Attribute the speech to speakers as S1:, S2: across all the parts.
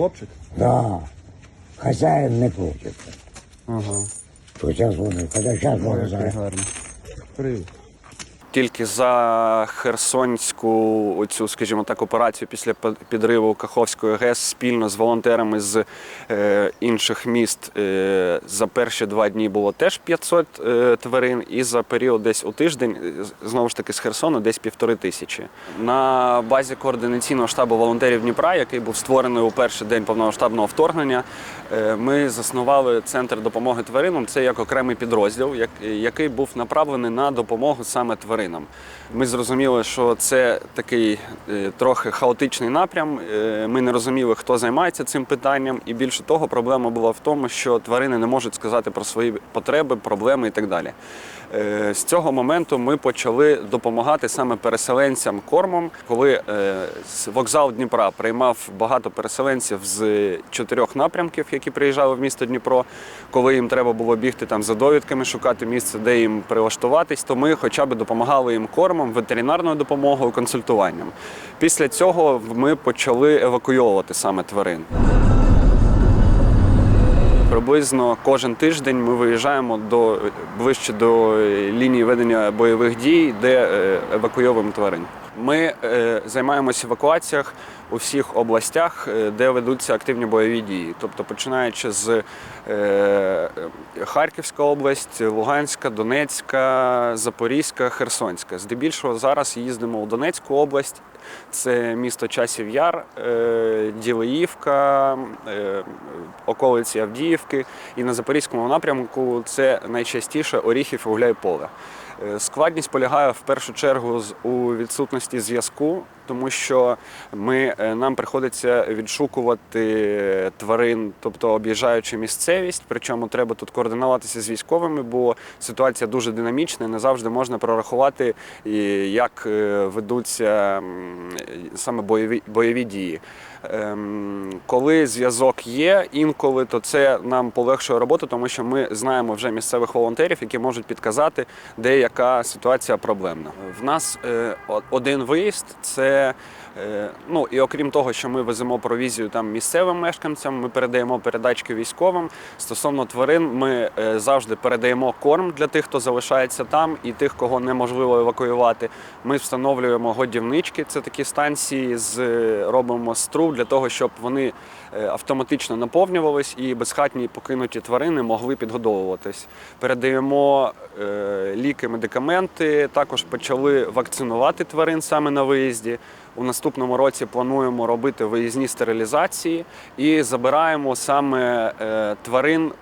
S1: хлопчик?
S2: Да. Хозяин не проти.
S1: Ага.
S2: Сейчас можно, зараз.
S1: гарний. Привіт.
S3: Тільки за Херсонську оцю, скажімо так, операцію після підриву Каховської ГЕС спільно з волонтерами з е, інших міст е, за перші два дні було теж 500 е, тварин, і за період десь у тиждень, е, знову ж таки з Херсону, десь півтори тисячі. На базі координаційного штабу волонтерів Дніпра, який був створений у перший день повномасштабного вторгнення, е, ми заснували центр допомоги тваринам. Це як окремий підрозділ, як- який був направлений на допомогу саме тваринам. Ми зрозуміли, що це такий е, трохи хаотичний напрям. Е, Ми не розуміли, хто займається цим питанням, і більше того, проблема була в тому, що тварини не можуть сказати про свої потреби, проблеми і так далі. Е, З цього моменту ми почали допомагати саме переселенцям кормом, коли вокзал Дніпра приймав багато переселенців з чотирьох напрямків, які приїжджали в місто Дніпро. Коли їм треба було бігти там за довідками, шукати місце, де їм прилаштуватись, то ми хоча б допомагали їм кормом, ветеринарною допомогою, консультуванням. Після цього ми почали евакуйовувати саме тварин. Приблизно кожен тиждень ми виїжджаємо до ближче до лінії ведення бойових дій, де е, евакуйовуємо тварин. Ми е, займаємося евакуаціях у всіх областях, е, де ведуться активні бойові дії. Тобто починаючи з е, Харківська область, Луганська, Донецька, Запорізька, Херсонська. Здебільшого зараз їздимо у Донецьку область. Це місто Часів Яр, е, Ділеївка, е, околиці Авдіївки. І на Запорізькому напрямку це найчастіше Оріхів і Гуляйполе. Е, Складність полягає в першу чергу у відсутності зв'язку, тому що ми, е, нам приходиться відшукувати тварин, тобто об'їжджаючи місцевість. Причому треба тут координуватися з військовими, бо ситуація дуже динамічна, і не завжди можна прорахувати, як е, ведуться саме бойові, бойові дії. Ем, Коли зв'язок є інколи, то це нам полегшує роботу, тому що ми знаємо вже місцевих волонтерів, які можуть підказати, де яка ситуація проблемна. В нас е, один виїзд це. е, Ну і окрім того, що ми веземо провізію там місцевим мешканцям, ми передаємо передачки військовим. Стосовно тварин, ми е, завжди передаємо корм для тих, хто залишається там, і тих, кого неможливо евакуювати. Ми встановлюємо годівнички, це такі станції з робимо з для того, щоб вони е, автоматично наповнювались і безхатні покинуті тварини могли підгодовуватись. Передаємо е, ліки, медикаменти. Також почали вакцинувати тварин саме на виїзді. У наступному році плануємо робити виїзні стерилізації і забираємо саме е, тварин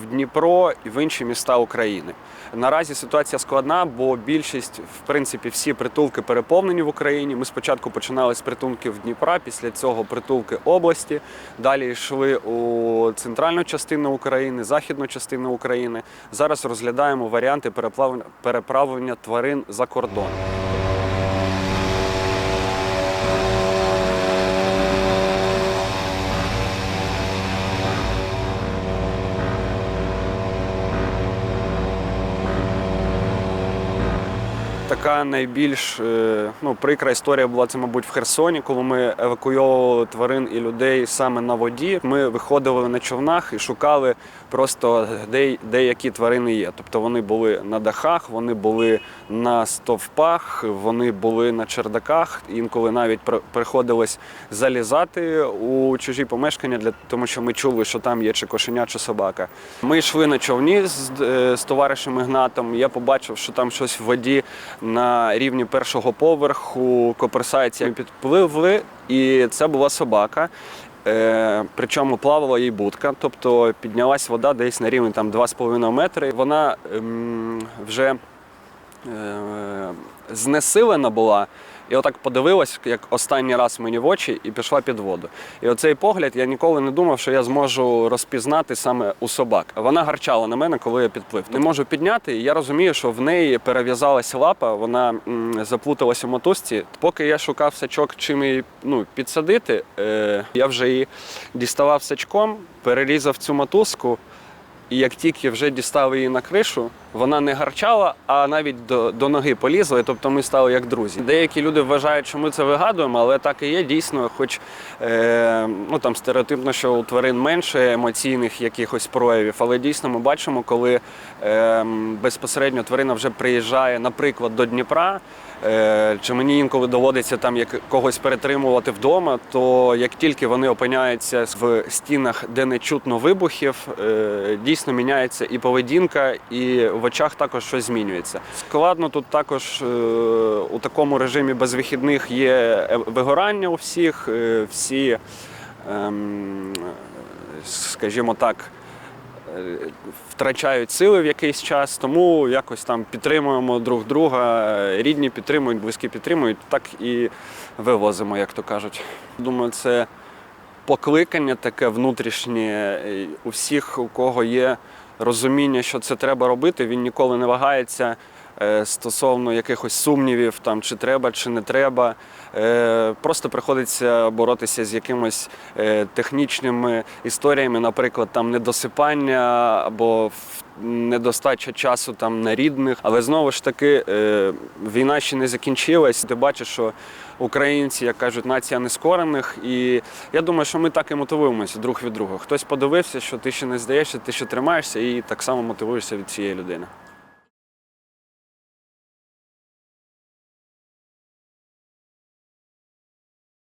S3: в Дніпро і в інші міста України. Наразі ситуація складна, бо більшість, в принципі, всі притулки переповнені в Україні. Ми спочатку починали з притулків Дніпра, після цього притулки області. Далі йшли у центральну частину України, західну частину України. Зараз розглядаємо варіанти переплавлення- переправлення тварин за кордон. Така найбільш е, ну, прикра історія була це, мабуть, в Херсоні, коли ми евакуйовували тварин і людей саме на воді. Ми виходили на човнах і шукали просто де, де які тварини є. Тобто вони були на дахах, вони були на стовпах, вони були на чердаках. Інколи навіть при- приходилось залізати у чужі помешкання, для тому що ми чули, що там є чи кошеня, чи собака. Ми йшли на човні з, е, з товаришем Ігнатом. Я побачив, що там щось в воді на рівні першого поверху коперсайці підпливли, і це була собака. Е, причому плавала їй будка, тобто піднялась вода десь на рівень там 2,5 метри. Вона ем, вже е, знесилена була. І отак подивилась, як останній раз мені в очі, і пішла під воду. І оцей погляд я ніколи не думав, що я зможу розпізнати саме у собак. Вона гарчала на мене, коли я підплив. Не можу підняти, і я розумію, що в неї перев'язалася лапа, вона м, заплуталася в мотузці. Поки я шукав сачок, чим її ну, підсадити, е, я вже її діставав сачком, перерізав цю мотузку. І як тільки вже дістав її на кришу, вона не гарчала, а навіть до, до ноги полізла. Тобто ми стали як друзі. Деякі люди вважають, що ми це вигадуємо, але так і є дійсно, хоч е, ну там стереотипно, що у тварин менше емоційних якихось проявів, але дійсно ми бачимо, коли е, безпосередньо тварина вже приїжджає, наприклад, до Дніпра. Е, Чи мені інколи доводиться там як когось перетримувати вдома, то як тільки вони опиняються в стінах, де не чутно вибухів, е, дійсно міняється і поведінка, і в очах також щось змінюється. Складно тут також е, у такому режимі без вихідних є е, вигорання у всіх, е, всі, ем, скажімо так втрачають сили в якийсь час, тому якось там підтримуємо друг друга, рідні підтримують, близькі підтримують, так і вивозимо, як то кажуть. Думаю, це покликання таке внутрішнє у всіх, у кого є розуміння, що це треба робити, він ніколи не вагається. Е, Стосовно якихось сумнівів, там чи треба, чи не треба, Е, просто приходиться боротися з якимось е, технічними історіями, наприклад, там недосипання або недостача часу там на рідних. Але знову ж таки, війна ще не закінчилась. Ти бачиш, що українці, як кажуть, нація нескорених. І я думаю, що ми так і мотивуємося друг від друга. Хтось подивився, що ти ще не здаєшся, ти ще тримаєшся, і так само мотивуєшся від цієї людини.